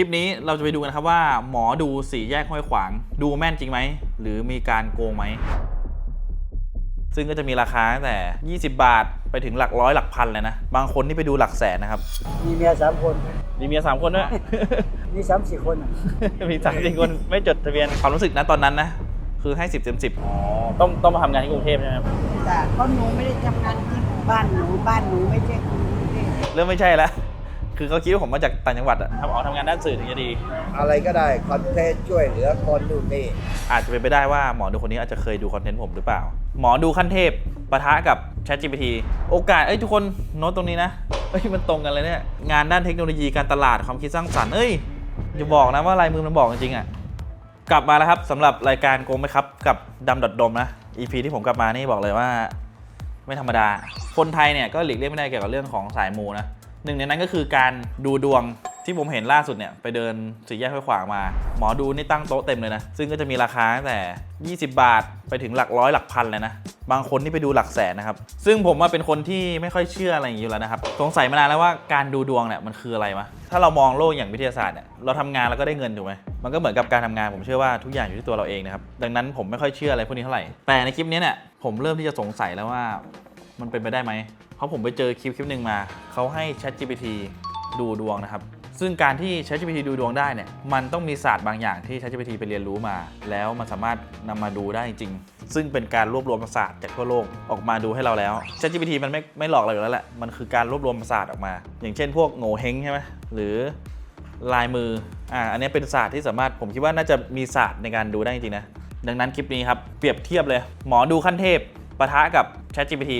คลิปนี้เราจะไปดูกันครับว่าหมอดูสี่แยกห้วยขวาง ดูแม่นจริงไหม หรือมีการโกงไหม ซึ่งก็จะมีราคาตั้งแต่ 20 บาทไปถึงหลักร้อยหลักพันเลยนะ บางคนนี่ไปดูหลักแสนนะครับ มีเมียสามคน มีเมียสามคนด้วย มีสามสี่คนอะมีสามสี่คนไม่จดทะเบียนความรู้สึกนะตอนนั้นนะ คือให้10เต็ม10อ๋อต้องต้องมาทำงานที่กรุงเทพใช่ไหมครับแต่เพราะหนูไม่ได้ทำงานที่บ้านหนูบ้านหนูไม่ใช่กรุงเทพเริ่มไม่ใช่แล้ว คือเขาคิดว่าผมมาจากต่างจังหวัดอะทำเอาทำงานด้านสื่อถึงจะดี อะไรก็ได้คอนเทนต์ช่วยเหลือคนนู่นนี่อาจจะเป็นไปได้ว่าหมอดูคนนี้อาจจะเคยดูคอนเทนต์ผมหรือเปล่า หมอดูขั้นเทพปะทะกับ ChatGPT โอกาส เอ้ยทุกคนโน้ตตรงนี้นะเอ้ยมันตรงกันเลยเนี่ยงานด้านเทคโนโลยีการตลาดความคิดสร้างสรรค์เอ้ยอย่าบอกนะว่าลายมือมันบอกจริงๆอะกลับมาแล้วครับสำหรับรายการโกงไหมครับกับดำดดดมนะ EP ที่ผมกลับมานี่บอกเลยว่า ไม่ธรรมดา คนไทยเนี่ยก็หลีกเลี่ยงไม่ได้เกี่ยวกับเรื่องของสายมูนะ หนึ่งในนั้นก็คือการดูดวงที่ผมเห็นล่าสุดเนี่ยไปเดินสี่แยกห้วยขวางมา หมอดูนี่ตั้งโต๊ะเต็มเลยนะ ซึ่งก็จะมีราคาตั้งแต่ 20 บาทไปถึงหลักร้อยหลักพันเลยนะ บางคนนี่ไปดูหลักแสนนะครับ ซึ่งผมว่าเป็นคนที่ไม่ค่อยเชื่ออะไรอย่างนี้อยู่แล้วนะครับ สงสัยมานานแล้วว่าการดูดวงเนี่ยมันคืออะไรวะถ้าเรามองโลกอย่างวิทยาศาสตร์เนี่ยเราทำงานแล้วก็ได้เงินถูกไหมมันก็เหมือนกับการทำงานผมเชื่อว่าทุกอย่างอยู่ที่ตัวเราเองนะครับดังนั้นผมไม่ค่อยเชื่ออะไรพวกนี้เท่าไหร่แต่ในคลิปนี้เนี่ยผมเริ่มที่จะสงสัยแล้วว่ามันเป็นไปได้ไหม เพราะผมไปเจอคลิปคลิปหนึ่งมา เขาให้ ChatGPT ดูดวงนะครับ ซึ่งการที่ ChatGPT ดูดวงได้เนี่ย มันต้องมีศาสตร์บางอย่างที่ ChatGPT ไปเรียนรู้มา แล้วมันสามารถนำมาดูได้จริง ซึ่งเป็นการรวบรวมศาสตร์จากทั่วโลกออกมาดูให้เราแล้ว ChatGPT มันไม่ไม่หลอกเราอยู่แล้วแหละ มันคือการรวบรวมศาสตร์ออกมา อย่างเช่น พวกโง่เฮงใช่ไหมหรือลายมือ อ่า อันนี้เป็นศาสตร์ที่สามารถ ผมคิดว่าน่าจะมีศาสตร์ในการดูได้จริงนะ ดังนั้นคลิปนี้ครับ เปรียบเทียบเลย หมอดูขั้นเทพปะทะกับ ChatGPT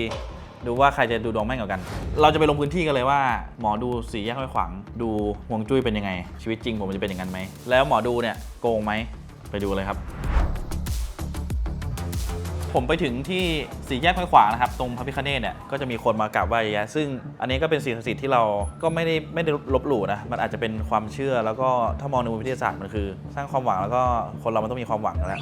ดูว่าใครจะดูดวงแม่นกว่ากัน เราจะไปลงพื้นที่กันเลยว่า หมอดูสีแยกห้วยขวางดูห่วงจุ้ยเป็นยังไง ชีวิตจริงผมจะเป็นอย่างนั้นไหม แล้วหมอดูเนี่ยโกงไหมไปดูเลยครับ ผมไปถึงที่สี่แยกห้วยขวางนะครับ ตรงพระพิคเนตเนี่ยก็จะมีคนมากราบไหว้เยอะแยะซึ่งอันนี้ก็เป็นสิ่งศักดิ์สิทธิ์ที่เราก็ไม่ได้ไม่ได้ลบหลู่นะมันอาจจะเป็นความเชื่อแล้วก็ถ้ามองในมุมวิทยาศาสตร์มันคือ สร้างความหวังแล้วก็คนเรามันต้องมีความหวังนั่นแหละ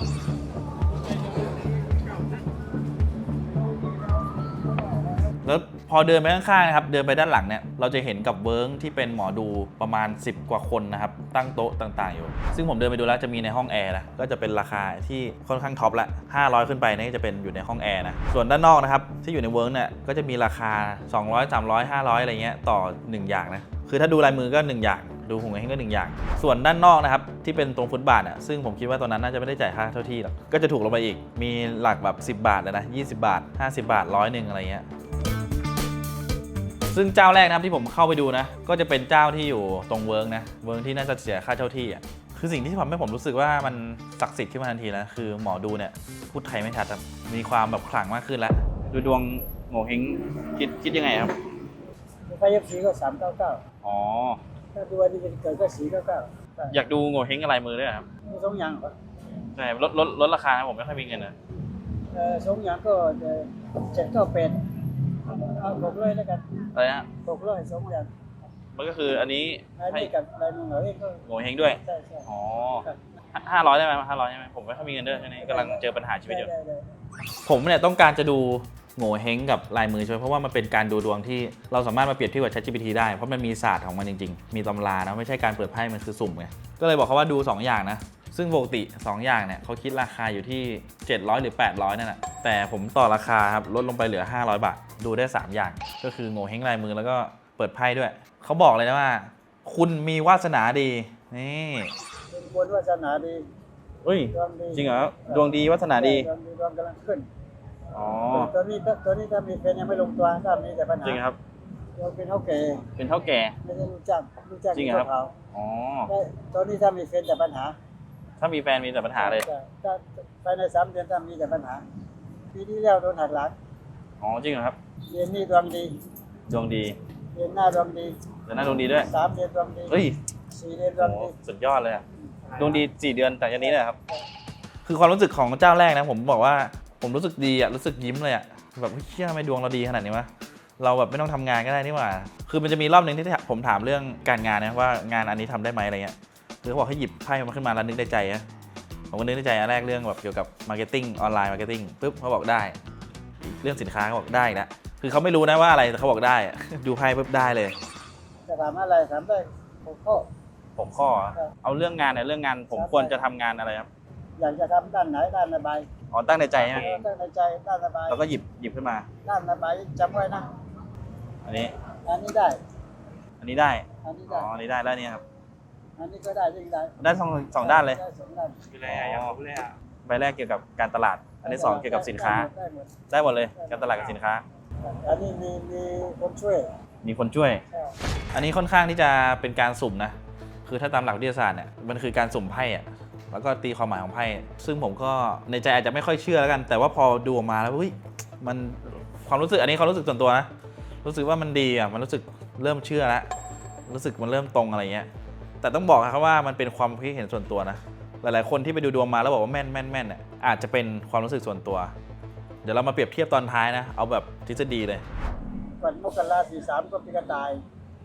แล้วพอเดินไปข้างๆนะครับ เดินไปด้านหลังเนี่ย เราจะเห็นกับเวิร์กที่เป็นหมอดูประมาณ 10 กว่าคนนะครับ ตั้งโต๊ะต่างๆอยู่ ซึ่งผมเดินไปดูแล้วจะมีในห้องแอร์นะ ก็จะเป็นราคาที่ค่อนข้างท็อปละ 500 ขึ้นไปนี่จะเป็นอยู่ในห้องแอร์นะ ส่วนด้านนอกนะครับ ที่อยู่ในเวิร์กเนี่ย ก็จะมีราคา 200 300 500 อะไรเงี้ยต่อ 1 อย่างนะ คือถ้าดูลายมือก็ 1 อย่างดูหงเฮงก็หนึ่งอย่าง ส่วนด้านนอกนะครับ ที่เป็นตรงฟุตบาทอะซึ่งผมคิดว่าตอนนั้นน่าจะไม่ได้จ่ายค่าเท่าที่หรอกก็จะถูกลงไปอีกมีหลักแบบ 10 บาทเลยนะ 20 บาท 50 บาทร้อยหนึ่งอะไรเงี้ย ซึ่งเจ้าแรกนะครับที่ผมเข้าไปดูนะ ก็จะเป็นเจ้าที่อยู่ตรงเวิร์กนะ เวิร์กที่น่าจะเสียค่าเช่าที่อะ คือสิ่งที่ทำให้ผมรู้สึกว่ามันศักดิ์สิทธิ์ขึ้นมาทันทีนะ คือหมอดูเนี่ยพูดไทยไม่ชัดครับมีความแบบขลังมากขึ้นแล้ว ดูดวงโงเฮงคิดคิดยังไงครับ ไฟเอฟซีก็สามเก้าเก้าอ๋อ ถ้าดูวันนี้จะเกิดก็สี่เก้าเก้าอยากดูโงเฮงอะไรมือด้วยครับมีสองอย่างเหรอใช่ลดลดลดราคานะผมไม่ค่อยมีเงินนะเออสองอย่างก็เจ็ดเก้าแปด เอาหกร้อยแล้วกันอะไรนะหกร้อยสองอย่างมันก็คืออันนี้อันให้นี้กับลายมือเราเองก็โงเฮงด้วยใช่ใช่อ๋อครับห้าร้อยได้ไหมห้าร้อยใช่ไหมผมไม่ค่อยมีเงินด้วยช่วงนี้กำลังเจอปัญหาชีวิตอยู่ ได้ได้ผมเนี่ยต้องการจะดูโง่เฮงกับลายมือใช่ไหมเพราะว่ามันเป็นการดูดวงที่เราสามารถมาเปรียบเทียบกับ ChatGPT ได้ เพราะมันมีศาสตร์ของมันจริงๆ มีตำรานะ ไม่ใช่การเปิดไพ่มันคือสุ่มไง ก็เลยบอกเขาว่าดู 2 อย่างนะ ซึ่งปกติ 2 อย่างเนี่ยเขาคิดราคาอยู่ที่ 700 หรือ 800 นั่นแหละ แต่ผมต่อราคาครับลดลงไปเหลือ 500 บาท ดูได้ 3 อย่าง ก็คือโง่เฮงลายมือแล้วก็เปิดไพ่ด้วย เขาบอกเลยนะว่า คุณมีวาสนาดี นี่เป็นคนวาสนาดีเฮ้ย ดวงดีจริงเหรอ ดวงดีวาสนาดี ดวงดีดวงกำลังขึ้น อ๋อ ตัวนี้ถ้าตัวนี้ถ้ามีแฟนยังไม่ลงตัวถ้ามีแต่ปัญหาจริงครับเราเป็นเท่าแก่เป็นเท่าแก่ ไม่ใช่ลูกจ้างลูกจ้างจริงเหรอครับเขาอ๋อได้ตัวนี้ถ้ามีแฟนแต่ปัญหา ถ้ามีแฟนมีแต่ปัญหาเลยใช่ถ้าภายในสามเดือนถ้ามีแต่ปัญหา ปีที่แล้วโดนหักหลังอ๋อจริงเหรอครับเดือนนี้ดวงดีดวงดีเดือนหน้าดวงดีแต่หน้าดวงดีด้วยสามเดือนดวงดีเฮ้ยสี่เดือนดวงโอ้ดีสุดยอดเลยอะดวงดี4เดือนแต่จากนี้เลยเหรอครับ คือความรู้สึกของเจ้าแรกนะ ผมบอกว่าผมรู้สึกดีอะรู้สึกยิ้มเลยอะแบบเฮ้ยเชื่อทำไมดวงเราดีขนาดนี้วะเราแบบไม่ต้องทำงานก็ได้นี่หว่า คือมันจะมีรอบหนึ่งที่ผมถามเรื่องการงานนะว่างานอันนี้ทำได้ไหมอะไรเงี้ยคือเขาบอกให้หยิบไพ่มาขึ้นมาแล้วนึกในใจอะ ผมก็นึกในใจอันแรกเรื่องแบบเกี่ยวกับมาร์เก็ตติ้งออนไลน์มาร์เก็ตติ้งปุ๊บเขาบอกได้ เรื่องสินค้าเขาบอกได้อีกแล้วคือเขาไม่รู้นะว่าอะไรแต่เขาบอกได้อะดูไพ่ปุ๊บได้เลย จะถามอะไรถามได้หกข้อหกข้อเอาเรื่องงานเนี่ยเรื่องงานผมควรจะทำงานอะไรครับอยากจะทำด้านไหนด้านระบายอ๋อตั้งในใจใช่ไหมเออตั้งในใจด้านระบายแล้วก็หยิบหยิบขึ้นมา ด้านระบายจำไว้นะอันนี้ อันนี้ได้อันนี้ได้อันนี้อ๋อได้อันนี้ได้แล้วเนี่ยครับ อันนี้ก็ได้ยิ่งได้ได้สองสองด้านเลย ได้สองด้านคืออะไรอะอยากรู้เลยอะใบแรกเกี่ยวกับการตลาด อันที่สองเกี่ยวกับสินค้า ได้หมดได้หมดเลยการตลาดกับสินค้า อันนี้มีมีคนช่วยมีคนช่วย ใช่อันนี้ค่อนข้างที่จะเป็นการสุ่มนะ คือถ้าตามหลักวิทยาศาสตร์เนี่ยมันคือการสุ่มไพ่อะแล้วก็ตีความหมายของไพ่ ซึ่งผมก็ในใจอาจจะไม่ค่อยเชื่อแล้วกัน แต่ว่าพอดูออกมาแล้วเฮ้ย มันความรู้สึกอันนี้ความรู้สึกส่วนตัวนะ รู้สึกว่ามันดีอะ มันรู้สึกเริ่มเชื่อแล้ว รู้สึกมันเริ่มตรงอะไรเงี้ย แต่ต้องบอกนะครับว่ามันเป็นความคิดเห็นส่วนตัวนะ หลายๆ คนที่ไปดูดวงมาแล้วบอกว่าแม่นแม่นแม่นเนี่ยอาจจะเป็นความรู้สึกส่วนตัว เดี๋ยวเรามาเปรียบเทียบตอนท้ายนะ เอาแบบทฤษฎีเลยก่อนมกราสี่สามก็ปีกระต่าย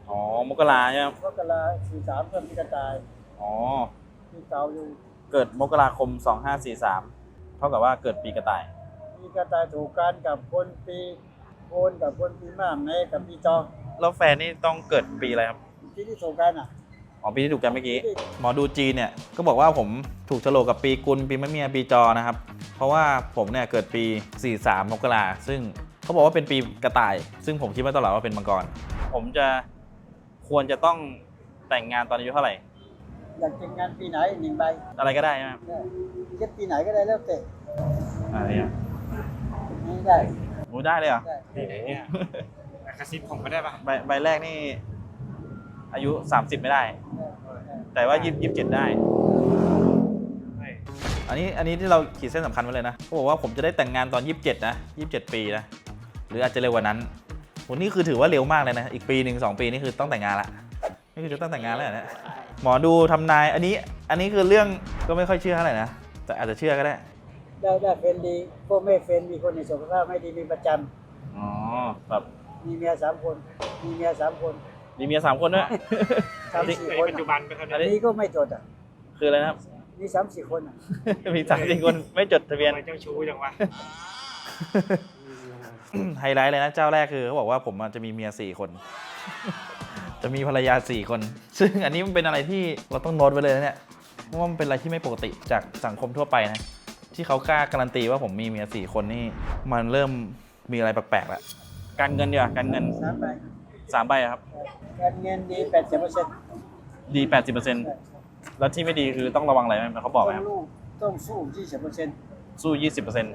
อ๋อมกราใช่ไหมครับมกราสี่สามก็ปีกระต่ายอ๋อปีเก่าอยู่เกิดมกราคม 2543 เท่ากับว่าเกิดปีกระต่าย ปีกระต่ายถูกกันกับคนปีโอนกับคนปีม่ามในกับปีจอแล้วแฟนนี่ต้องเกิดปีอะไรครับ ที่ที่ถูกกันอะ อ๋อปีที่ถูกกันเมื่อกี้ หมอดูจีนเนี่ยก็บอกว่าผมถูกโฉลกกับปีกุลปีมะเมียปีจอนะครับ เพราะว่าผมเนี่ยเกิดปี 43มกราซึ่งเขาบอกว่าเป็นปีกระต่าย ซึ่งผมคิดมาตลอดว่าเป็นมังกร ผมจะควรจะต้องแต่งงานตอนอายุเท่าไหร่ อยากแต่งงานปีไหนหนึ่งใบอะไรก็ได้ใช่ไหมครับได้เก็บปีไหนก็ได้แล้วแต่อะไรอะนี่ได้โอ้ได้เลยเหรอได้นี่ไหนเนี่ยแต่กระซิบผมก็ได้ปะใบใบแรกนี่ อายุ 30 ไม่ได้ได้ได้ แต่ว่ายี่สิบเจ็ดได้เฮ้ยอันนี้อันนี้ที่เราขีดเส้นสำคัญไว้เลยนะเขาบอกว่าผมจะได้แต่งงานตอน 27 นะ 27 ปีนะ หรืออาจจะเร็วกว่านั้นโหนี่คือถือว่าเร็วมากเลยนะ อีกปีหนึ่งสองปีนี่คือต้องแต่งงานละนี่คือจะต้องแต่งงานแล้วเหรอเนี่ยหมอดูทำนายอันนี้อันนี้คือเรื่องก็ไม่ค่อยเชื่อเท่าไหร่นะแต่อาจจะเชื่อก็ได้ได้ได้เฟนดีพ่อแม่เฟนมีคนในสุขภาพไม่ดีมีประจอ๋อแบบำมีเมียสามคน มีเมียสามคน มีเมียสามคนด้วย สามสี่ในคนปัจจุบันเป็นคนอันนี้นี้นี้ก็ไม่จดอะคืออะไรนะครับมีสามสี่คนอะมีสามสี่คนไม่จดทะเบียน ทำไมเจ้าชู้จังวะ ไฮไลท์เลยนะเจ้าแรกคือเขาบอกว่าผมอะจะมีเมียสี่คน จะมีภรรยาสี่คน ซึ่งอันนี้มันเป็นอะไรที่เราต้องโน้ตไว้เลยนะเนี่ยเพราะว่ามันเป็นอะไรที่ไม่ปกติจากสังคมทั่วไปนะ ที่เขากล้าการันตีว่าผมมีเมียสี่คนนี่มันเริ่มมีอะไรแปลกๆแล้วการเงินดีกว่าการเงินสามใบสามใบอะครับ การเงินดีแปดสิบเปอร์เซ็นต์ดีแปดสิบเปอร์เซ็นต์แล้วที่ไม่ดีคือต้องระวังอะไรไหมเขาบอกไหมครับลูกต้องสู้ยี่สิบเปอร์เซ็นต์สู้ยี่สิบเปอร์เซ็นต์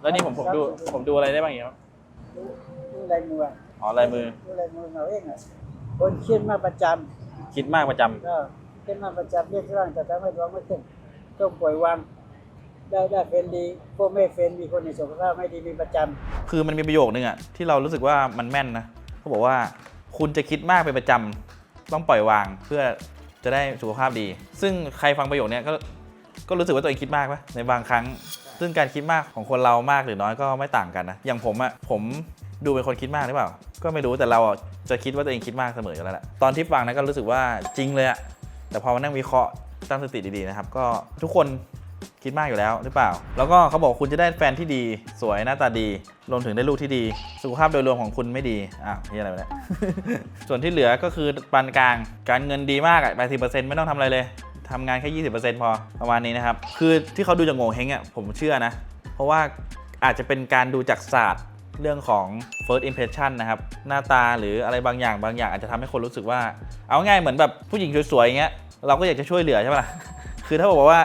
แล้วนี่ผมผมดูผมดูอะไรได้บ้างอย่างเงี้ยครับดูลายมืออะอ๋อลายมือดูลายมือเราเองอะคนเขียนมาประจคิดมากประจำำก็เขียนมาประจำเรียกร่างแต่ทำให้ดวงไม่ขึ้นต้องปล่อยวางได้ได้เฟนดีพ่อแม่เฟนมีคนในสุขภาพไม่ดีมีประจำคือมันมีประโยคนึงอะที่เรารู้สึกว่ามันแม่นนะเขาบอกว่า คุณจะคิดมากเป็นประจำต้องปล่อยวางเพื่อจะได้สุขภาพดี ซึ่งใครฟังประโยคนี้ก็ก็รู้สึกว่าตัวเองคิดมากปะในบางครั้ง ซึ่งการคิดมากของคนเรามากหรือน้อยก็ไม่ต่างกันนะ อย่างผมอะผมดูเป็นคนคิดมากหรือเปล่า ก็ไม่รู้แต่เราจะคิดว่าตัวเองคิดมากเสมออยู่แล้วแหละ ตอนที่ฟังนะก็รู้สึกว่าจริงเลยอะแต่พอมานั่งวิเคราะห์ตั้งสติดีๆนะครับ ก็ทุกคน คิดมากอยู่แล้วหรือเปล่า แล้วก็เขาบอกคุณจะได้แฟนที่ดี สวยหน้าตาดี รวมถึงได้ลูกที่ดี สุขภาพโดยรวมของคุณไม่ดี อ้าวนี่อะไรวะเนี่ยส่วนที่เหลือก็คือปานกลาง การเงินดีมากอะ80%ไม่ต้องทำอะไรเลยทำงานแค่20%พอ ประมาณนี้นะครับ คือที่เขาดูจากโง่เฮงอะผมเชื่อนะ เพราะว่าอาจจะเป็นการดูจากศาสตร์เรื่องของ first impression นะครับ หน้าตาหรืออะไรบางอย่างบางอย่างอาจจะทำให้คนรู้สึกว่า เอาง่ายเหมือนแบบผู้หญิงสวยๆอย่างเงี้ยเราก็อยากจะช่วยเหลือใช่ปะล่ะ คือถ้าบอกว่า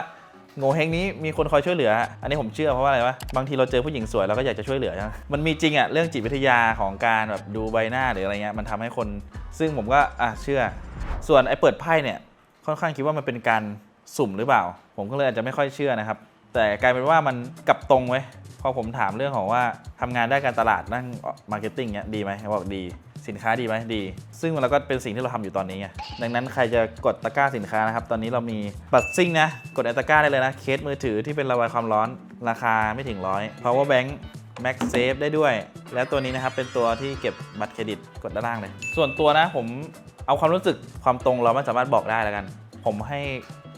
โง่เฮงนี้มีคนคอยช่วยเหลือ อันนี้ผมเชื่อเพราะว่าอะไรวะบางทีเราเจอผู้หญิงสวยเราก็อยากจะช่วยเหลือใช่ไหมมันมีจริงอะเรื่องจิตวิทยาของการแบบดูใบหน้าหรืออะไรเงี้ยมันทำให้คน ซึ่งผมก็อะเชื่อ ส่วนไอ้เปิดไพ่เนี่ยค่อนข้างคิดว่ามันเป็นการสุ่มหรือเปล่า ผมก็เลยอาจจะไม่ค่อยเชื่อนะครับ แต่กลายเป็นว่ามันกลับตรงไว้พอผมถามเรื่องของว่าทำงานได้านการตลาดนั่งมาร์เก็ตติ้งเนี้ยดีไหมเขาบอกดี สินค้าดีไหมดี ซึ่งมันก็เป็นสิ่งที่เราทำอยู่ตอนนี้ไงดังนั้นใครจะกดตะกร้าสินค้านะครับ ตอนนี้เรามีบัตรซิ่งนะกดแอดตะกร้าได้เลยนะ เคสมือถือที่เป็นระบายความร้อนราคาไม่ถึงร้อย power bank max save ได้ด้วย และตัวนี้นะครับเป็นตัวที่เก็บบัตรเครดิตกดด้านล่างเลย ส่วนตัวนะผมเอาความรู้สึกความตรงเราไม่สามารถบอกได้แล้วกัน ผมให้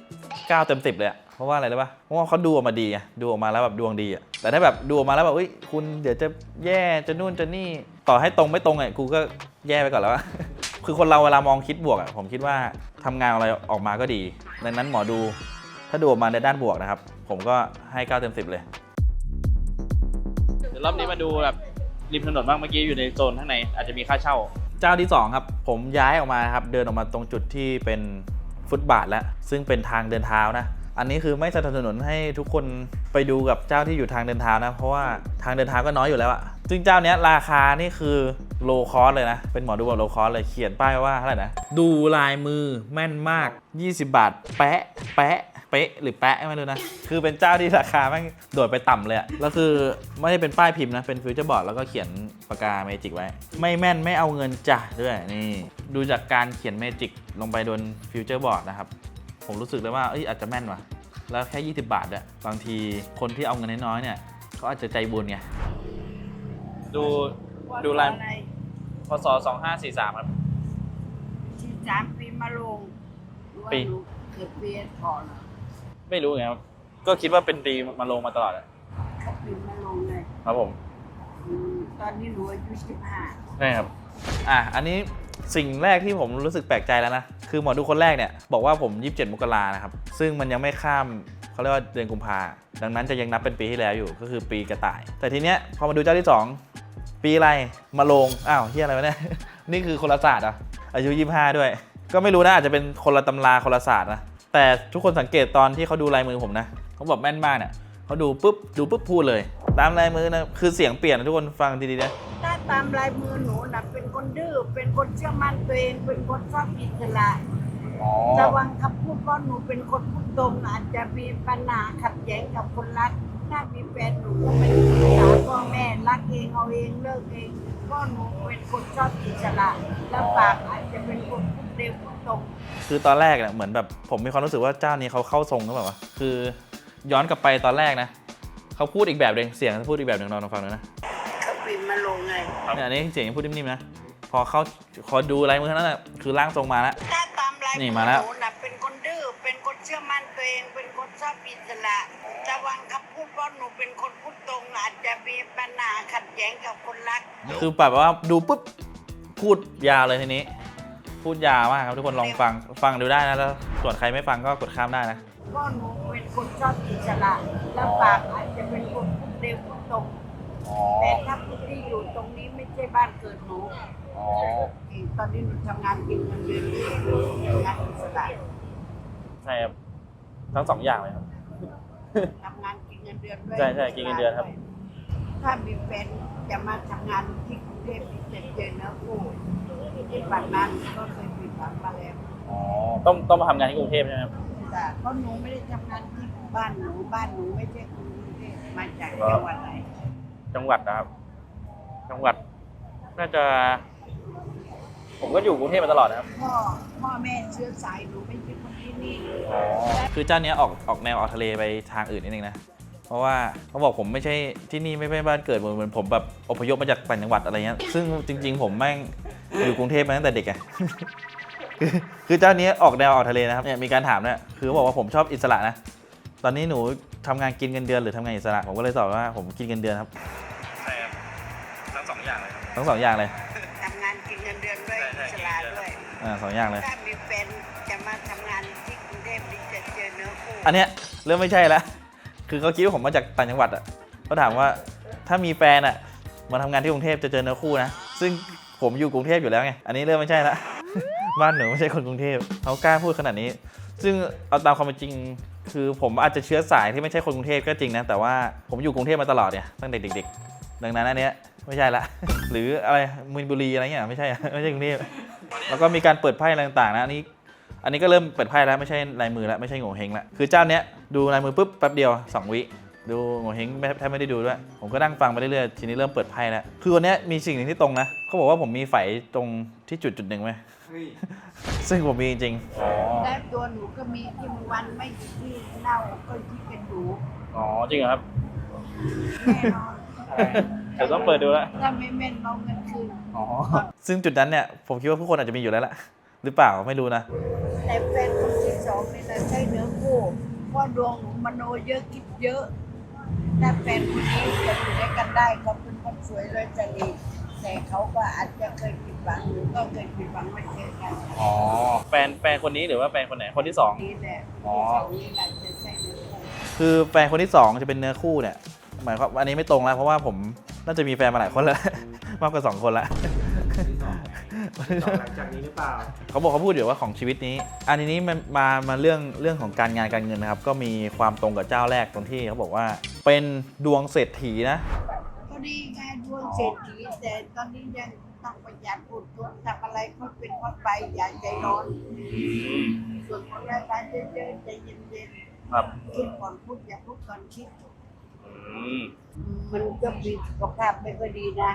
9 เต็ม 10 เลยเพราะว่าอะไรรู้ป่ะเพราะว่าเขาดูออกมาดีไงดูออกมาแล้วแบบดวงดีอะแต่ถ้าแบบดูออกมาแล้วแบบเอ้ยคุณเดี๋ยวจะแย่จะนู่นจะนี่ ต่อให้ตรงไม่ตรงไงกูก็แย่ไปก่อนแล้วอะ คือคนเราเวลามองคิดบวกอะผมคิดว่าทำงานอะไรออกมาก็ดี ดังนั้นหมอดูถ้าดูออกมาในด้านบวกนะครับ ผมก็ให้9เต็ม10 เลย เดี๋ยวรอบนี้มาดูแบบริมถนนบ้างเมื่อกี้อยู่ในโซนข้างในอาจจะมีค่าเช่า เจ้าที่2ครับ ผมย้ายออกมาครับ เดินออกมาตรงจุดที่เป็นฟุตบาทแล้ว ซึ่งเป็นทางเดินเท้านะ อันนี้คือไม่สนับสนุนให้ทุกคนไปดูกับเจ้าที่อยู่ทางเดินเท้านะ เพราะว่าทางเดินเท้าก็น้อยอยู่แล้วอะซึ่งเจ้าเนี้ยราคานี่คือโลคอสเลยนะ เป็นหมอดูแบบโลคอสเลยเขียนป้ายว่าเท่าไหร่นะ ดูลายมือแม่นมาก 20 บาท แปะ แปะ เป๊ะ หรือแปะไม่รู้นะ คือเป็นเจ้าที่ราคาแม่งโดดไปต่ำเลยอะแล้วคือไม่ได้เป็นป้ายพิมพ์นะ เป็นฟิวเจอร์บอร์ดแล้วก็เขียนปากกาเมจิกไว้ ไม่แม่นไม่เอาเงินจ้ะด้วยนี่ ดูจากการเขียนเมจิกลงไปบนฟิวเจอร์บอร์ดนะครับ ผมรู้สึกเลยว่าเอ้ยอาจจะแม่นว่ะ แล้วแค่ 20 บาทอะบางทีคนที่เอาเงินน้อยๆเนี่ยเขาอาจจะใจบุญไงดูดูลายอะไรพศ2543ครับ ที่สามปีมาลงหรือว่าปี หนูเกิดปีถอนเหรอไม่รู้ไงครับก็คิดว่าเป็นปีมาลงมาตลอดอะเขาปีมาลงเลยครับผมอืมตอนนี้หนูอายุสิบห้า ใช่ครับ อะอันนี้สิ่งแรกที่ผมรู้สึกแปลกใจแล้วนะ คือหมอดูคนแรกเนี่ยบอกว่าผม 27 มกรานะครับ ซึ่งมันยังไม่ข้ามเขาเรียกว่าเดือนกุมภาดังนั้นจะยังนับเป็นปีที่แล้วอยู่ก็คือปีกระต่าย แต่ทีเนี้ยพอมาดูเจ้าที่ 2 ปีอะไรมาลงอ้าวเฮียอะไรวะเนี่ย นี่คือคนละศาสตร์อะอายุ 25 ด้วย ก็ไม่รู้นะอาจจะเป็นคนละตำราคนละศาสตร์นะแต่ทุกคนสังเกตตอนที่เขาดูลายมือผมนะเขาบอกแม่นมากเนี่ยเขาดูปุ๊บดูปุ๊บพูดเลย ตามลายมือนะคือเสียงเปลี่ยนนะทุกคนฟังดีๆนะ ถ้าตามลายมือหนูนะเป็นคนดื้อเป็นคนเชื่อมั่นตัวเองเป็นคนชอบอิสระอ๋อระวังคำพูดเพราะหนูเป็นคนพูดตรงอาจจะมีปัญหาขัดแย้งกับคนรัก ถ้ามีแฟนหนูก็ไม่ปรึกษาพ่อแม่รักเองเอาเองเลิกเองเพราะหนูเป็นคนชอบอิสระและปากอาจจะเป็นคนพูดเร็วพูดตรง คือตอนแรกเนี่ยเหมือนแบบผมมีความรู้สึกว่าเจ้านี้เขาเข้าทรงหรือเปล่าวะคือย้อนกลับไปตอนแรกนะเขาพูดอีกแบบหนึ่งเสียงเขาพูดอีกแบบหนึ่งลองฟังดูนะ เขาปีนมาลงไงเนี่ยอันนี้เสียงยังพูดนิ่มๆนะ พอเขาพอดูลายมือเท่านั้นแหะคือร่างทรงมาแล้ว ถ้าตามลายนี่มือมาแล้ว หนูนะเป็นคนดื้อเป็นคนเชื่อมั่นตัวเองเป็นคนชอบอิสระระวังคำพูดเพราะหนูเป็นคนพูดตรงอาจจะมีปัญหาขัดแย้งกับคนรักคือแบบว่าดูปุ๊บพูดยาวเลยทีนี้ พูดยาวมากครับทุกคนลองฟังฟังดูได้นะแล้วส่วนใครไม่ฟังก็กดข้ามได้นะ เพราะหนูเป็นคนชอบอิสระและปากอาจจะเป็นคนพูดเร็วพูดตรง แต่ถ้าพื้นที่อยู่ตรงนี้ไม่ใช่บ้านเกิดหนูอ๋อ ตอนนี้หนูทำงานกินเงินเดือนเองทำงานอิสระใช่ครับ ทั้งสองอย่างเลยครับ ทำงานกินเงินเดือนด้วยใช่ใช่กินเงินเดือนครับ ถ้ามีแฟนจะมาทำงานที่กรุงเทพมีแต่เจอเนื้อคู่ที่ปัจจุบันก็เคยผิดหวังมาแล้ว อ๋อ ต้องต้องมาทำงานที่กรุงเทพใช่ไหมครับแต่เพราะหนูไม่ได้ทำงานที่บ้านหนูบ้านหนูไม่ใช่กรุงเทพมาจากจังหวัดไหน จังหวัดนะครับ จังหวัด น่าจะ ผมก็อยู่กรุงเทพมาตลอดนะครับ พ่อพ่อแม่เชื้อสายหนูไม่ใช่คนที่นี่คือเจ้าเนี้ยออกออกแนวออกทะเลไปทางอื่นนิดนึงนะ เพราะว่าเขาบอกผมไม่ใช่ที่นี่ไม่ใช่บ้านเกิดเหมือนเหมือนผมแบบอพยพมาจากต่างจังหวัดอะไรเงี้ย ซึ่งจริง ๆ ผมแม่งอยู่กรุงเทพมาตั้งแต่เด็กอะ คือคือเจ้านี้ออกแนวออกทะเลนะครับเนี่ยมีการถามเนี่ยคือเขาบอกว่าผมชอบอิสระนะ ตอนนี้หนู ทำงานกินเงินเดือนหรือทำงานอิสระผมก็เลยตอบว่าผมกินเงินเดือนครับใช่ครับทั้งสองอย่างเลยทั้งสองอย่างเลยทำงานกินเงินเดือนด้วยอิสระด้วยอ่าสองอย่างเลยถ้ามีแฟนจะมาทำงานที่กรุงเทพนี่จะเจอเนื้อคู่อันเนี้ยเริ่มไม่ใช่แล้วคือเขาคิดว่าผมมาจากต่างจังหวัดอะเขาถามว่าถ้ามีแฟนอะมาทำงานที่กรุงเทพจะเจอเนื้อคู่นะซึ่งผมอยู่กรุงเทพอยู่แล้วไงอันนี้เริ่มไม่ใช่ละบ้านหนูไม่ใช่คนกรุงเทพเขากล้าพูดขนาดนี้ ซึ่งเอาตามความเป็นจริง คือผมอาจจะเชื้อสายที่ไม่ใช่คนกรุงเทพก็จริงนะ แต่ว่าผมอยู่กรุงเทพมาตลอดเนี่ยตั้งแต่เด็ก ๆ ดังนั้นอันเนี้ยไม่ใช่ละ หรืออะไรมินบุรีอะไรเงี้ยไม่ใช่ไม่ใช่กรุงเทพแล้วก็มีการเปิดไพ่อะไรต่างๆนะอันนี้ อันนี้ก็เริ่มเปิดไพ่แล้วไม่ใช่ลายมือแล้วไม่ใช่โง่เฮงแล้วคือเจ้าเนี้ยดูลายมือปุ๊บแป๊บเดียว 2 วิดูโง่เฮงแทบไม่ได้ดูด้วย ผมก็นั่งฟังไปเรื่อยๆทีนี้เริ่มเปิดไพ่แล้วคือวันเนี้ยมีสิ่งหนึ่งที่ตรงนะเขาบอกว่าผมมีไฝตรงที่จุดจุดหนึ่งไหม ซึ่งผมมีจริงๆอ๋อและตัวหนูก็มีที่มันวันไม่ที่เน่าก็ที่เป็นหนูอ๋อจริงเหรอครับแน่นอนเดี๋ยวต้องเปิดดูแล้วถ้าไม่แม่นเอาเงินคืนอ๋อซึ่งจุดนั้นเนี่ยผมคิดว่าผู้คนอาจจะมีอยู่แล้วล่ะหรือเปล่าไม่รู้นะ แต่แฟนคนที่สองนี่นะใช่เนื้อคู่เพราะดวงหนูมโนเยอะคิดเยอะถ้าแฟนคนนี้จะอยู่ด้วยกันได้ก็เป็นคนสวยเลยจะดี แต่เขาก็อาจจะเคยผิดหวังหรือก็เคยผิดหวังมาเจอกันอ๋อแฟนแฟนคนนี้หรือว่าแฟนคนไหนคนที่สอง นี่แหละอ๋อสองนี้แหละจะใช่หรือเปล่าคือแฟนคนที่สองจะเป็นเนื้อคู่เนี่ยหมายความอันนี้ไม่ตรงแล้วเพราะว่าผมน่าจะมีแฟนมาหลายคนแล้ว มากกว่าสองคนละหลังจากนี้หรือเปล่า เขาบอกเขาพูดอยู่ว่าของชีวิตนี้ อันนี้มันมามาเรื่องเรื่องของการงานการเงินนะครับ ก็มีความตรงกับเจ้าแรกตรงที่เขาบอกว่าเป็นดวงเศรษฐีนะก็ ดีไงดวงเศรษฐีแต่ตอนนี้ยังต้องประหยัดอดทนทำอะไรก็เป็นข้อไปอย่าใจร้อนส่วนคนแรกการเยอะๆใจเย็นครับๆคิดก่อนพูดอย่าพูดก่อนคิดมันก็มีสุขภาพไม่ค่อยดีนะ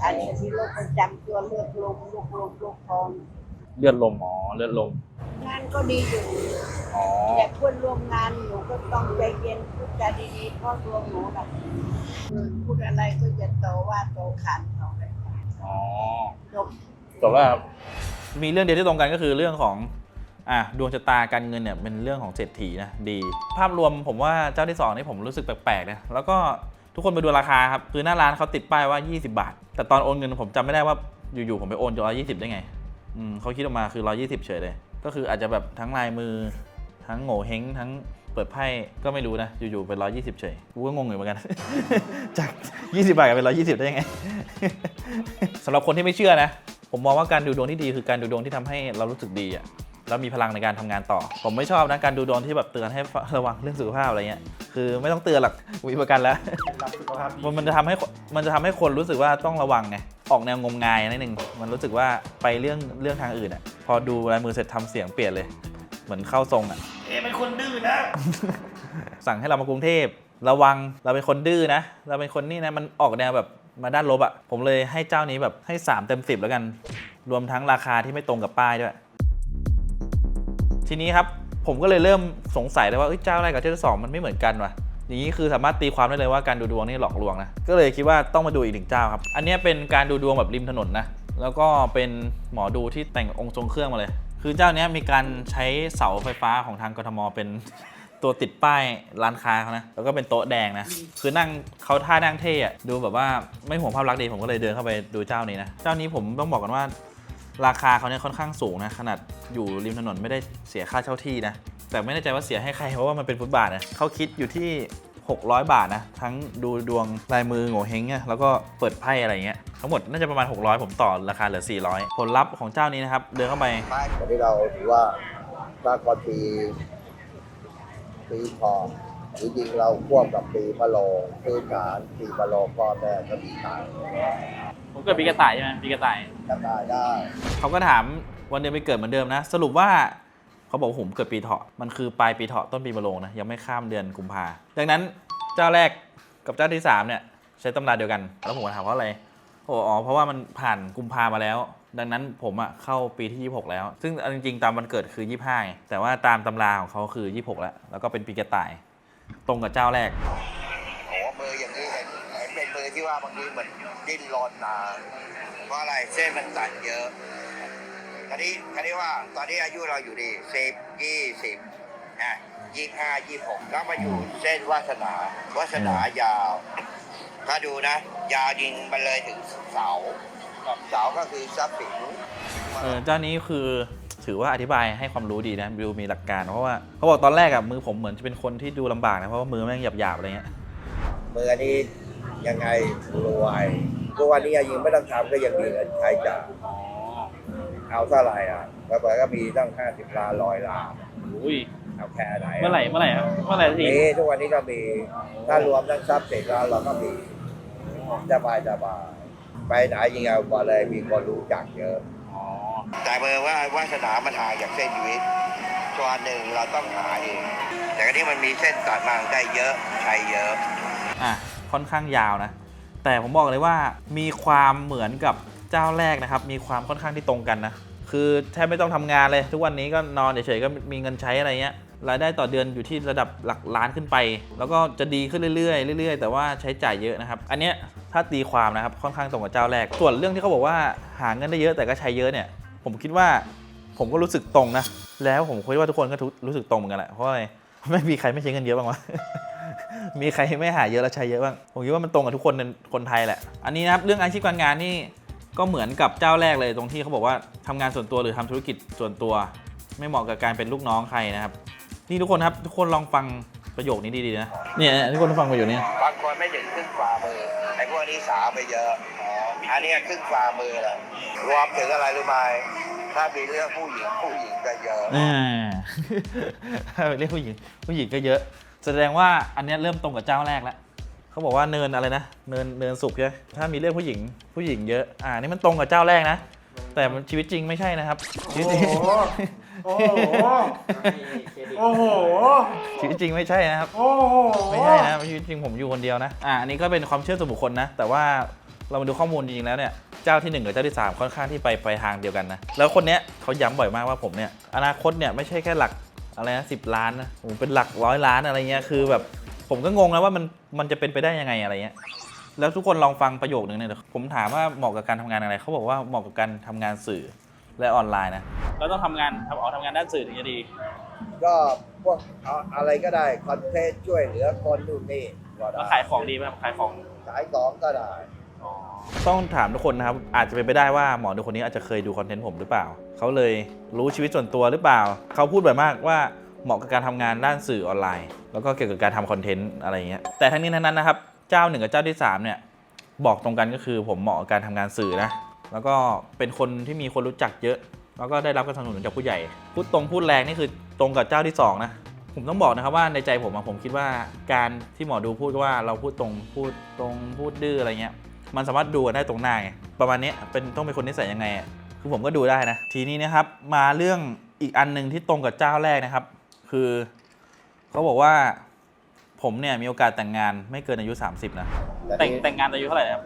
อาจจะมีโรคประจำตัวเลือดลมโรคลมโรคทอง เลือดลมอ๋อเลือดลมงานก็ดีอยู่อ๋อแต่เพื่อนร่วมงานหนูก็ต้องใจเย็นพูดจาดีๆเพราะดวงหนูน่ะพูดอะไรก็อย่าโตว่าโตขันเขาเลยอ๋อจบจบแล้วครับมีเรื่องเดียวที่ตรงกันก็คือเรื่องของอะดวงชะตาการเงินเนี่ยเป็นเรื่องของเศรษฐีนะดี ภาพรวมผมว่าเจ้าที่สองนี่ผมรู้สึกแปลกๆนะแล้วก็ทุกคนไปดูราคาครับคือหน้าร้านเขาติดป้ายว่า 20 บาท แต่ตอนโอนเงินผมจำไม่ได้ว่าอยู่ๆผมไปโอนร้อยยี่สิบได้ไง อืมเขาคิดออกมาคือ 120 เฉยเลย ก็คืออาจจะแบบทั้งลายมือ ทั้งโง่เฮงทั้งเปิดไพ่ก็ไม่รู้นะ อยู่ๆเป็น 120 เฉย กูก็งงอยู่เหมือนกัน จาก 20 บาทกลายเป็น 120 ได้ยังไง สำหรับคนที่ไม่เชื่อนะ ผมมองว่าการดูดวงที่ดีคือการดูดวงที่ทำให้เรารู้สึกดีอะ แล้วมีพลังในการทำงานต่อ ผมไม่ชอบนะการดูดวงที่แบบเตือนให้ระวังเรื่องสุขภาพอะไรเงี้ยคือไม่ต้องเตือนหรอกมีประกันแล้วรับสุขภาพดีมันมันจะทำให้มันจะทำให้คนรู้สึกว่าต้องระวังไงออกแนวงมงายนิดนึงมันรู้สึกว่าไปเรื่องเรื่องทางอื่นอะพอดูลายมือเสร็จทำเสียงเปลี่ยนเลย เหมือนเข้าทรงอะเอ๊ะเป็นคนดื้อนะสั่งให้เรามากรุงเทพระวังเราเป็นคนดื้อนะ เราเป็นคนนี่นะมันออกแนวแบบมาด้านลบอะ่ะผมเลยให้เจ้านี้แบบให้ 3 เต็ม 10 แล้วกัน รวมทั้งราคาที่ไม่ตรงกับป้ายด้วย ทีนี้ครับผมก็เลยเริ่มสงสัยเลยว่าเจ้าแรกกับเจ้าที่สองมันไม่เหมือนกันว่ะอย่างนี้คือสามารถตีความได้เลยว่าการดูดวงนี่หลอกลวงนะก็เลยคิดว่าต้องมาดูอีกหนึ่งเจ้าครับ อันนี้เป็นการดูดวงแบบริมถนนนะแล้วก็เป็นหมอดูที่แต่งองค์ทรงเครื่องมาเลย คือเจ้าเนี้ยมีการใช้เสาไฟฟ้าของทางกทมเป็นตัวติดป้ายร้านค้าเขานะ แล้วก็เป็นโต๊ะแดงนะ คือนั่งเขาท่านั่งเท่อะดูแบบว่าไม่ห่วงภาพลักษณ์ดี ผมก็เลยเดินเข้าไปดูเจ้านี้นะ เจ้านี้ผมต้องบอกกันว่า ราคาเขาเนี่ยค่อนข้างสูงนะ ขนาดอยู่ริมถนนไม่ได้เสียค่าเช่าที่นะ แต่ไม่แน่ใจว่าเสียให้ใครเพราะว่ามันเป็นฟุตบาทนะเขาคิดอยู่ที่ 600 บาทนะ ทั้งดูดวงลายมือโง่เฮงอะแล้วก็เปิดไพ่อะไรเงี้ยทั้งหมดน่าจะประมาณ 600 ผมต่อราคาเหลือ 400 ผลลัพธ์ของเจ้านี้นะครับ เดินเข้าไปวันนี้เราถือว่าสร้าก่อนปีปีทองจริงๆเราควบกับปีมะโรงพื้นฐานปีมะโรงพ่อแม่ก็มีตาย ผมเกิดปีกระต่ายใช่ไหมปีกระต่ายจะตายได้ เขาก็ถามวันเดือนปีเกิดเหมือนเดิมนะ สรุปว่าเขาบอกว่าผมเกิดปีเถาะมันคือปลายปีเถาะต้นปีมะโรงนะยังไม่ข้ามเดือนกุมภาดังนั้นเจ้าแรกกับเจ้าที่สามเนี่ยใช้ตำราเดียวกัน แล้วผมก็ถามว่าอะไรโอ้อ๋อเพราะว่ามันผ่านกุมภามาแล้ว ดังนั้นผมอะเข้าปีที่ 26 แล้ว ซึ่งเอาจริงๆตามวันเกิดคือ 25ไงแต่ว่าตามตำราของเขาคือ 26 แล้วแล้วก็เป็นปีกระต่าย ตรงกับเจ้าแรกโอ้มืออย่างนี้ ที่ว่าบางทีเหมือนดิ้นรนนานเพราะอะไรเส้นมันตัดเยอะคราวนี้คราวนี้ว่าตอนนี้อายุเราอยู่ดีสิบยี่สิบอะยี่ห้ายี่หกแล้วมาอยู่เส้นวาสนาวาสนายาว ถ้าดูนะ ยาวยิงมันเลยถึงเสาเสาก็คือทรัพย์สินเออเจ้านี้คือถือว่าอธิบายให้ความรู้ดีนะดูมีหลักการเพราะว่าเขาบอกตอนแรกอะมือผมเหมือนจะเป็นคนที่ดูลำบากนะเพราะว่ามือแม่งหยาบๆอะไรเงี้ยมืออันนี้ ยังไงรวยทุกวันนี้ยังไม่ต้องทำก็ยังมีเงินใช้จ่ายเอาเท่าไหร่อะแล้วก็มีตั้งห้าสิบล้านร้อยล้านอุ้ยเอาแค่ไหนอะเมื่อไหร่เมื่อไหร่ครับเมื่อไหร่ทีมีทุกวันนี้ก็มีถ้ารวมทั้งทรัพย์สินแล้วเราก็มีสบายสบายไปไหนยิงเอาบ่เลยมีคนรู้จักเยอะอ๋อแต่เมื่อว่าวาสนามันหาจากเส้นชีวิตตัวหนึ่งเราต้องหาเองแต่อันนี้มันมีเส้นตัดมาได้เยอะใช้เยอะอะ ค่อนข้างยาวนะ แต่ผมบอกเลยว่ามีความเหมือนกับเจ้าแรกนะครับ มีความค่อนข้างที่ตรงกันนะ คือแทบไม่ต้องทำงานเลย ทุกวันนี้ก็นอนเฉยๆก็มีเงินใช้อะไรเงี้ย รายได้ต่อเดือนอยู่ที่ระดับหลักล้านขึ้นไป แล้วก็จะดีขึ้นเรื่อยๆเรื่อยๆ แต่ว่าใช้จ่ายเยอะนะครับ อันเนี้ยถ้าตีความนะครับค่อนข้างตรงกับเจ้าแรก ส่วนเรื่องที่เขาบอกว่าหาเงินได้เยอะแต่ก็ใช้เยอะเนี่ย ผมคิดว่าผมก็รู้สึกตรงนะ แล้วผมคิดว่าทุกคนก็รู้สึกตรงเหมือนกันแหละ เพราะอะไร ไม่มีใครไม่ใช้เงินเยอะบ้างวะ มีใครไม่หาเยอะแล้วใช้เยอะบ้าง ผมคิดว่ามันตรงกับทุกคนในคนไทยแหละ อันนี้นะครับเรื่องอาชีพการงานนี่ก็เหมือนกับเจ้าแรกเลยตรงที่เขาบอกว่าทำงานส่วนตัวหรือทำธุรกิจส่วนตัว ไม่เหมาะกับการเป็นลูกน้องใครนะครับ นี่ทุกคนครับทุกคนลองฟังประโยคนี้ดีๆนะเนี่ยทุกคนฟังประโยคนี้บางคนไม่ถึงครึ่งฝ่ามือไอ้พวกนี้สาวไปเยอะอันนี้ครึ่งฝ่ามือแหละรวมถึงอะไรรู้ไหมถ้ามีเรื่องผู้หญิงผู้หญิงก็เยอะอ่าเรียกผู้หญิงผู้หญิงก็เยอะ แสดงว่าอันเนี้ยเริ่มตรงกับเจ้าแรกแล้วเขาบอกว่าเนินอะไรนะ เนินเนินสุกใช่ไหมถ้ามีเรื่องผู้หญิงผู้หญิงเยอะ อ่านี่มันตรงกับเจ้าแรกนะ แต่มันชีวิตจริงไม่ใช่นะครับชีวิตจริง โอ้โห โอ้โห ชีวิตจริงไม่ใช่นะครับ โอ้โหไม่ใช่นะชีวิตจริงผมอยู่คนเดียวนะ อ่าอันนี้ก็เป็นความเชื่อส่วนบุคคลนะ แต่ว่าเรามาดูข้อมูลจริงๆแล้วเนี่ย เจ้าที่ 1 กับเจ้าที่ 3 ค่อนข้างที่ไปไปทางเดียวกันนะ แล้วคนเนี้ยเขาย้ำบ่อยมากว่าผมเนี่ย อนาคตเนี่ยไม่ใช่แค่หลัก อะไรนะสิล้านนะผมเป็นหลักร้อยล้านอะไรเงี้ยคือแบบผมก็งงแล้วว่ามันมันจะเป็นไปได้ยังไงอะไรเงี้ยแล้วทุกคนลองฟังประโยคนึงเนี่ยเดี๋ยวผมถามว่าเหมาะกับการทำงานอะไรเขาบอกว่าเหมาะกับการทำงานสื่อและออนไลน์นะเราต้องทำงานทำออกทำงานด้านสื่อถึงจะดี ก็พวกเอาอะไรก็ได้คอนเทนต์ช่วยเหลือคนนู่นนี่ก็ได้แล้วขายของดีไหมครับขายของขายของก็ได้ ต้องถามทุกคนนะครับ อาจจะเป็นไปได้ว่าหมอดูคนนี้อาจจะเคยดูคอนเทนต์ผมหรือเปล่า เขาเลยรู้ชีวิตส่วนตัวหรือเปล่า เขาพูดบ่อยมากว่าเหมาะกับการทำงานด้านสื่อออนไลน์ แล้วก็เกี่ยวกับการทำคอนเทนต์อะไรเงี้ย แต่ทั้งนี้ทั้งนั้นนะครับ เจ้าหนึ่งกับเจ้าที่สามเนี่ยบอกตรงกันก็คือผมเหมาะกับการทำงานสื่อนะ แล้วก็เป็นคนที่มีคนรู้จักเยอะ แล้วก็ได้รับการสนับสนุนจากผู้ใหญ่ พูดตรงพูดแรงนี่คือตรงกับเจ้าที่สองนะ ผมต้องบอกนะครับว่าในใจผมผมคิดว่าการที่หมอดูพูดว่าเราพูดตรงพูดตรงพูดดื้ออะไรเงี้ย มันสามารถดูกันได้ตรงหน้าไงประมาณเนี้ยเป็นต้องเป็นคนนิสัยยังไงอะคือผมก็ดูได้นะ ทีนี้นะครับมาเรื่องอีกอันหนึ่งที่ตรงกับเจ้าแรกนะครับ คือเขาบอกว่าผมเนี่ยมีโอกาสแต่งงานไม่เกินอายุ 30 นะ แต่งแต่งงานอายุเท่าไหร่นะครับ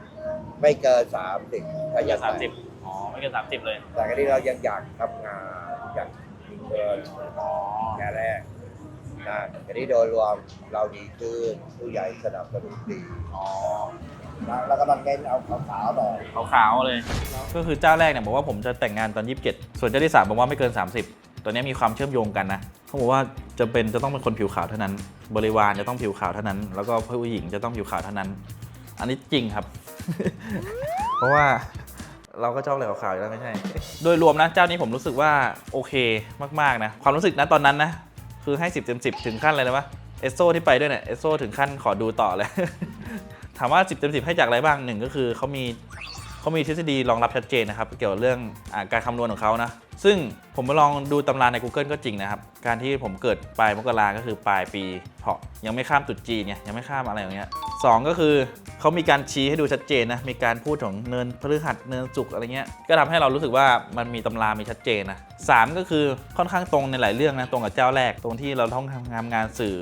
ไม่เกินสามสิบก็ยังสามสิบอ๋อไม่เกิน30เลย แต่ก็ที่เรายังอยากทำงานอยากมีเงินแค่แรกนะแต่ที่โดยรวมเราดีขึ้นผู้ใหญ่สนับสนุนดีอ๋อนะ แล้วก็ต้องเน้นเอาขาวๆหน่อยขาวๆเลย ก็คือเจ้าแรกเนี่ยบอกว่าผมจะแต่งงานตอน 27 ส่วนเจ้าที่สามบอกว่าไม่เกิน 30ตัวเนี้มีความเชื่อมโยงกันนะเขาบอกว่าจะเป็นจะต้องเป็นคนผิวขาวเท่านั้น บริวารจะต้องผิวขาวเท่านั้น แล้วก็ผู้หญิงจะต้องผิวขาวเท่านั้น อันนี้จริงครับ เพราะว่าเราก็ชอบอะไรขาวๆอยู่แล้วไม่ใช่ โดยรวมนะเจ้านี้ผมรู้สึกว่าโอเคมากๆนะ ความรู้สึกนะตอนนั้นนะ คือให้ 10เต็ม10 ถึงขั้นอะไรนะวะเอสโซที่ไปด้วยเนี่ยเอสโซถึงขั้นขอดูต่อเลย ถามว่า 10เต็ม10 ให้จากอะไรบ้างหนึ่งก็คือเขามีเขามีทฤษฎีรองรับชัดเจนนะครับ เกี่ยวกับเรื่องอการคำนวณของเขานะ ซึ่งผมมาลองดูตำราใน Google ก็จริงนะครับ การที่ผมเกิดปลายมกราก็คือปลายปีเถาะยังไม่ข้ามตรุษจีนไงยังไม่ข้ามอะไรอย่างเงี้ยสองก็คือเขามีการชี้ให้ดูชัดเจนนะ มีการพูดถึงเนินพฤหัสเนินศุกร์อะไรเงี้ย ก็ทำให้เรารู้สึกว่ามันมีตำรามีชัดเจนนะสามก็คือค่อนข้างตรงในหลายเรื่องนะ ตรงกับเจ้าแรก ตรงที่เราต้องทำงานงานสื่อ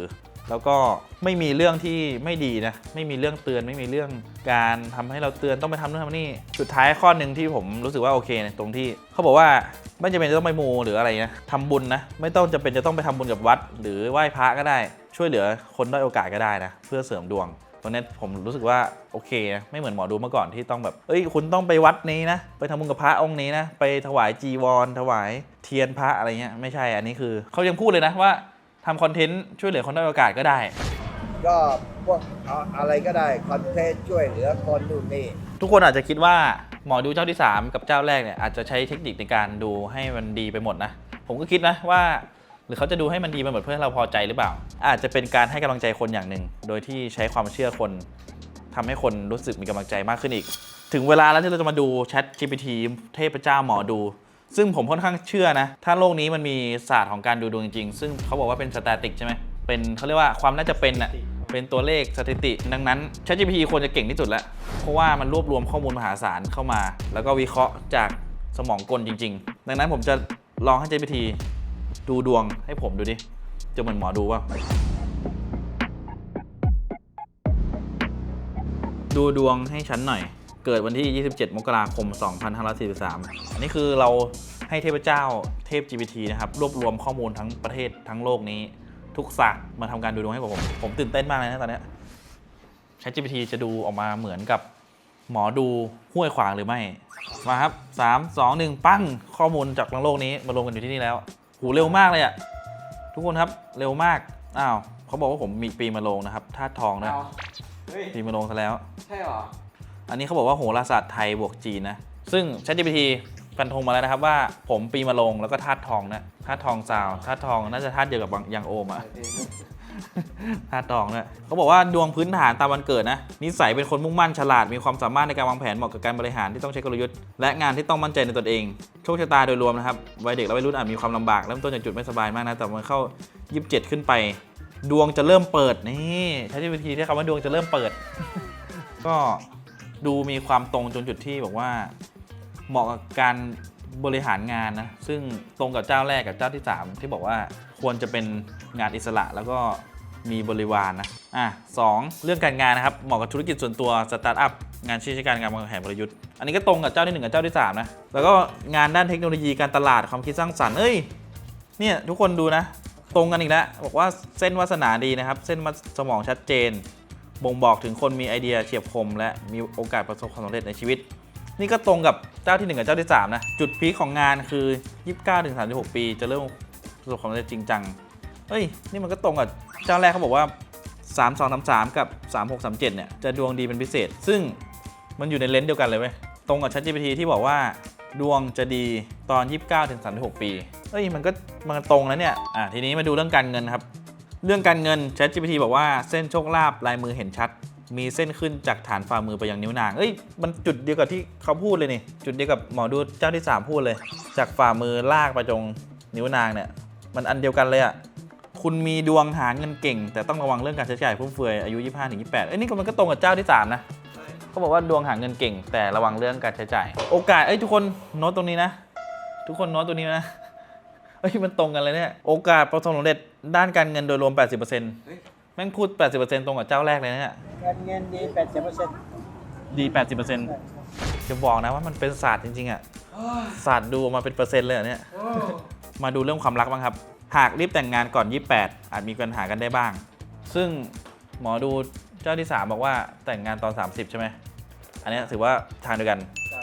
แล้วก็ไม่มีเรื่องที่ไม่ดีนะ ไม่มีเรื่องเตือนไม่มีเรื่องการทำให้เราเตือนต้องไปทำนู่นทำนี่สุดท้ายข้อหนึ่งที่ผมรู้สึกว่าโอเคนะตรงที่เขาบอกว่าไม่จำเป็นจะต้องไปมูหรืออะไรนะทำบุญนะไม่ต้องจะเป็นจะต้องไปทำบุญกับวัด หรือไหว้พระก็ได้ ช่วยเหลือคนด้อยโอกาสก็ได้นะเพื่อเสริมดวงตรงนี้ผมรู้สึกว่าโอเคนะไม่เหมือนหมอดูเมื่อก่อนที่ต้องแบบเอ้ยคุณต้องไปวัดนี้นะ ไปทำบุญกับพระองค์นี้นะ ไปถวายจีวร ถวายเทียนพระอะไรเงี้ยไม่ใช่อันนี้คือเขายังพูดเลยนะว่า ทำคอนเทนต์ช่วยเหลือคนด้อยโอกาสก็ได้ ก็พวกเอาอะไรก็ได้คอนเทนต์ช่วยเหลือคนนู่นนี่ทุกคนอาจจะคิดว่าหมอดูเจ้าที่ 3 กับเจ้าแรกเนี่ยอาจจะใช้เทคนิคในการดูให้มันดีไปหมดนะ ผมก็คิดนะว่า หรือเขาจะดูให้มันดีไปหมดเพื่อให้เราพอใจหรือเปล่า อาจจะเป็นการให้กำลังใจคนอย่างหนึ่ง โดยที่ใช้ความเชื่อคนทำให้คนรู้สึกมีกำลังใจมากขึ้นอีก ถึงเวลาแล้วที่เราจะมาดู Chat GPT เทพเจ้าหมอดู ซึ่งผมค่อนข้างเชื่อนะ ถ้าโลกนี้มันมีศาสตร์ของการดูดวงจริงๆซึ่งเขาบอกว่าเป็นสแตติกใช่ไหมเป็นเขาเรียกว่าความน่าจะเป็นอะเป็นตัวเลขสถิติ ดังนั้น ChatGPT ควรจะเก่งที่สุดแล้ว เพราะว่ามันรวบรวมข้อมูลมหาศาลเข้ามา แล้วก็วิเคราะห์จากสมองกลจริง ๆ ดังนั้นผมจะลองให้ ChatGPT ดูดวงให้ผมดูดิ จะเหมือนหมอดูว่า ดูดวงให้ฉันหน่อย เกิดวันที่ 27 มกราคม 2543 อันนี้คือเราให้เทพเจ้าเทพ GPT นะครับ รวบรวมข้อมูลทั้งประเทศทั้งโลกนี้ ทุกศาสตร์มาทำการดูดวงให้กับผม ผมตื่นเต้นมากเลยนะตอนเนี้ย ChatGPT จะดูออกมาเหมือนกับหมอดูห้วยขวางหรือไม่ มาครับ 3 2 1 ปั้งข้อมูลจากทั้งโลกนี้มารวมกันอยู่ที่นี่แล้วหูเร็วมากเลยอะทุกคนครับเร็วมากอ้าวเขาบอกว่าผมมีปีมะโรงนะครับธาตุทองนะเอาเฮ้ยปีมะโรงซะแล้ว ใช่เหรอ อันนี้เขาบอกว่าโหราศาสตร์ไทยบวกจีนนะ ซึ่ง ChatGPT ฟันธงมาแล้วนะครับว่าผมปีมะโรงแล้วก็ธาตุทองนะธาตุทองซาวธาตุทองน่าจะธาตุเดียวกับยังโอมอะธาตุทองเนี่ยเขาบอกว่าดวงพื้นฐานตามวันเกิดนะนิสัยเป็นคนมุ่งมั่นฉลาดมีความสามารถในการวางแผนเหมาะกับการบริหารที่ต้องใช้กลยุทธ์และงานที่ต้องมั่นใจในตนเอง โชคชะตาโดยรวมนะครับวัยเด็กและวัยรุ่นอาจมีความลำบากเริ่มต้นจากจุดไม่สบายมากนะแต่มันเข้า 27 ขึ้นไป ดวงจะเริ่มเปิดนี่ใช้วิธีที่คำว่าดวงจะเริ่มเปิด ก็ ดูมีความตรงจนจุดที่บอกว่าเหมาะกับการบริหารงานนะ ซึ่งตรงกับเจ้าแรกกับเจ้าที่ 3 ที่บอกว่าควรจะเป็นงานอิสระแล้วก็มีบริวารนนะอะสองเรื่องการงานนะครับ เหมาะกับธุรกิจส่วนตัวสตาร์ทอัพงานชี้ชการงานวางแผนกลยุทธ์ อันนี้ก็ตรงกับเจ้าที่ 1 กับเจ้าที่ 3 นะ แล้วก็งานด้านเทคโนโลยีการตลาดความคิดสร้างสรรค์เอ้ยเนี่ยทุกคนดูนะ ตรงกันอีกแล้วบอกว่าเส้นวาสนาดีนะครับ เส้นสมองชัดเจน บ่งบอกถึงคนมีไอเดียเฉียบคม และมีโอกาสประสบความสำเร็จในชีวิต นี่ก็ตรงกับเจ้าที่ 1 กับเจ้าที่ 3 นะ จุดพีคของงานคือ 29ถึง36 ปี จะเริ่มประสบความสำเร็จจริงจังเฮ้ย นี่มันก็ตรงกับเจ้าแรกเขาบอกว่า 3 2 3 3 กับ 3 6 3 7 เนี่ย จะดวงดีเป็นพิเศษ ซึ่งมันอยู่ในเลนส์เดียวกันเลยเว้ย ตรงกับ ChatGPT ที่บอกว่าดวงจะดีตอน 29ถึง36 ปีเฮ้ย มันก็มันก็ตรงแล้วเนี่ย อะ ทีนี้มาดูเรื่องการเงินครับ เรื่องการเงิน ChatGPT บอกว่าเส้นโชคลาภลายมือเห็นชัด มีเส้นขึ้นจากฐานฝ่ามือไปยังนิ้วนาง เอ้ย มันจุดเดียวกับที่เขาพูดเลยนี่ จุดเดียวกับหมอดูเจ้าที่ 3 พูดเลย จากฝ่ามือลากไปตรงนิ้วนางเนี่ย มันอันเดียวกันเลยอะคุณมีดวงหาเงินเก่ง แต่ต้องระวังเรื่องการใช้จ่ายฟุ่มเฟือยอายุ 25ถึง28เอ้ยนี่ก็มันก็ตรงกับเจ้าที่ 3 นะเขาบอกว่าดวงหาเงินเก่ง แต่ระวังเรื่องการใช้จ่าย โอกาสเอ้ยทุกคนโน้ตตรงนี้นะ ทุกคนโน้ตตรงนี้นะ เอ้ยมันตรงกันเลยเนี่ยโอกาสประสบความสำเร็จด้านการเงินโดยรวม 80%เฮ้ยแม่งพูด 80%ตรงกับเจ้าแรกเลยนะเนี่ยการเงินดีแปดสิบเปอร์เซ็นต์ดี 80%จะบอกนะว่ามันเป็นศาสตร์จริงๆอะศาสตร์ดูออกมาเป็นเปอร์เซ็นต์เลยเหรอเนี่ยโอ้มาดูเรื่องความรักบ้างครับ หากรีบแต่งงานก่อน 28 อาจมีปัญหากันได้บ้าง ซึ่งหมอดูเจ้าที่ 3 บอกว่าแต่งงานตอน 30 ใช่ไหม อันนี้ถือว่าทางเดียวกัน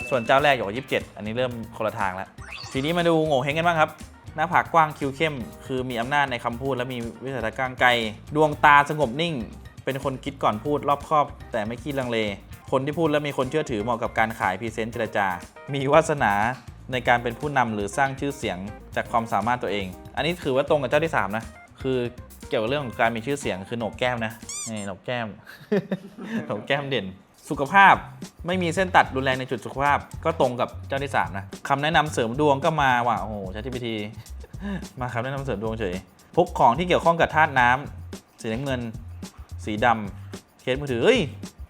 ส่วนเจ้าแรกอยู่กับ27 อันนี้เริ่มคนละทางแล้ว ทีนี้มาดูโง่เฮงกันบ้างครับ หน้าผากกว้างคิ้วเข้ม คือมีอำนาจในคำพูด และมีวิสัยทัศน์กว้างไกล ดวงตาสงบนิ่ง เป็นคนคิดก่อนพูดรอบคอบ แต่ไม่ขี้ลังเล คนที่พูดและมีคนเชื่อถือเหมาะกับการขายพรีเซนต์เจรจา มีวาสนาในการเป็นผู้นำหรือสร้างชื่อเสียงจากความสามารถตัวเอง อันนี้ถือว่าตรงกับเจ้าที่ 3 นะ คือเกี่ยวกับเรื่องของการมีชื่อเสียงคือโหนกแก้มนะนี่โหนกแก้มโหนกแก้มเด่น สุขภาพไม่มีเส้นตัดรุนแรงในจุดสุขภาพ ก็ตรงกับเจ้าที่3นะคำแนะนำเสริมดวงก็มาว่ะโอ้โห ChatGPT มาคำแนะนำเสริมดวงเฉยพกของที่เกี่ยวข้องกับธาตุน้ำสีน้ำเงิน สีดำเคสมือถือเฮ้ย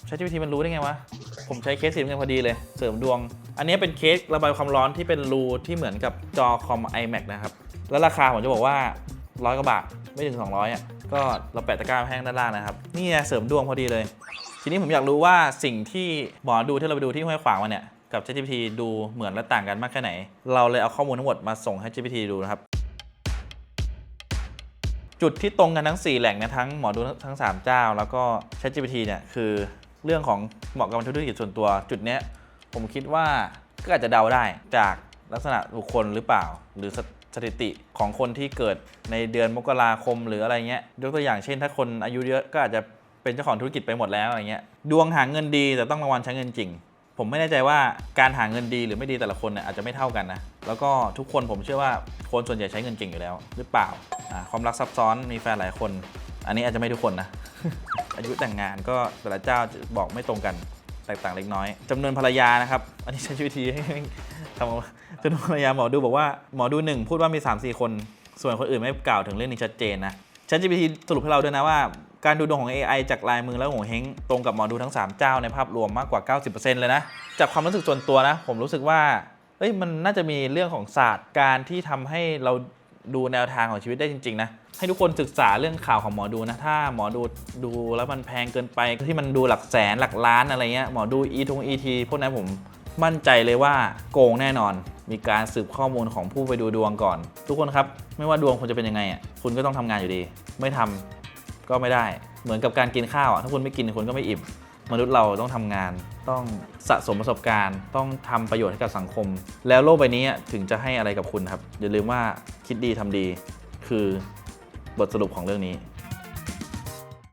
ChatGPT มันรู้ได้ไงวะผมใช้เคสสีน้ำเงินพอดีเลย เสริมดวง อันนี้เป็นเคสระบายความร้อนที่เป็นรูที่เหมือนกับจอคอม iMac นะครับแล้วราคาผมจะบอกว่าร้อยกว่าบาทไม่ถึง 200อะก็เราแปะตะกร้าแห้งด้านล่างนะครับนี่เสริมดวงพอดีเลย ทีนี้ผมอยากรู้ว่าสิ่งที่หมอดูที่เราไปดูที่ห้วยขวางมาเนี่ยกับ ChatGPT ดูเหมือนและต่างกันมากแค่ไหน เราเลยเอาข้อมูลทั้งหมดมาส่งให้ GPT ดูนะครับ จุดที่ตรงกันทั้ง 4 แหล่งเนะทั้งหมอดูทั้ง 3 เจ้า แล้วก็ ChatGPT เนี่ยคือเรื่องของเหมาะกับธุรกิจส่วนตัว จุดเนี้ยผมคิดว่าก็อาจจะเดาได้จากลักษณะบุคคลหรือเปล่า หรือสสถิติของคนที่เกิดในเดือนมกราคมหรืออะไรเงี้ยยกตัวอย่างเช่น ถ้าคนอายุเยอะก็อาจจะ เป็นเจ้าของธุรกิจไปหมดแล้วอะไรเงี้ยดวงหาเงินดีแต่ต้องระวังใช้เงินจริง ผมไม่แน่ใจว่าการหาเงินดีหรือไม่ดีแต่ละคนเนี่ยอาจจะไม่เท่ากันนะแล้วก็ทุกคนผมเชื่อว่าคนส่วนใหญ่ใช้เงินเก่งอยู่แล้ว หรือเปล่าความรักซับซ้อนมีแฟนหลายคน อันนี้อาจจะไม่ทุกคนนะอายุแต่งงานก็แต่ละเจ้าจะบอกไม่ตรงกันแตกต่างเล็กน้อยจำนวนภรรยานะครับ อันนี้ใช้ชีวิตทีให้ทำมาจำนวนภรรยาหมอดูบอกว่าหมอดูหนึ่งพูดว่ามี 3-4 คน ส่วนคนอื่นไม่กล่าวถึงเรื่องนี้ชัดเจนนะ ChatGPT สรุปให้เราด้วยนะว่า การดูดวงของ AI จากลายมือและโงเฮงตรงกับหมอดูทั้ง 3 เจ้าในภาพรวมมากกว่า 90%เลยนะ จากความรู้สึกส่วนตัวนะ ผมรู้สึกว่าเอ้ยมันน่าจะมีเรื่องของศาสตร์การที่ทำให้เราดูแนวทางของชีวิตได้จริงๆนะให้ทุกคนศึกษาเรื่องข่าวของหมอดูนะถ้าหมอดูดูแล้วมันแพงเกินไปที่มันดูหลักแสนหลักล้านอะไรเงี้ยหมอดูอีทงอีทีพวกนั้นผมมั่นใจเลยว่าโกงแน่นอน มีการสืบข้อมูลของผู้ไปดูดวงก่อน ทุกคนครับ ไม่ว่าดวงคุณจะเป็นยังไงอะคุณก็ต้องทำงานอยู่ดี ไม่ทำ ก็ไม่ได้ เหมือนกับการกินข้าวอะถ้าคุณไม่กินคุณก็ไม่อิ่ม มนุษย์เราต้องทำงาน ต้องสะสมประสบการณ์ ต้องทำประโยชน์ให้กับสังคม แล้วโลกใบนี้อะถึงจะให้อะไรกับคุณครับ อย่าลืมว่าคิดดีทำดี คือบทสรุปของเรื่องนี้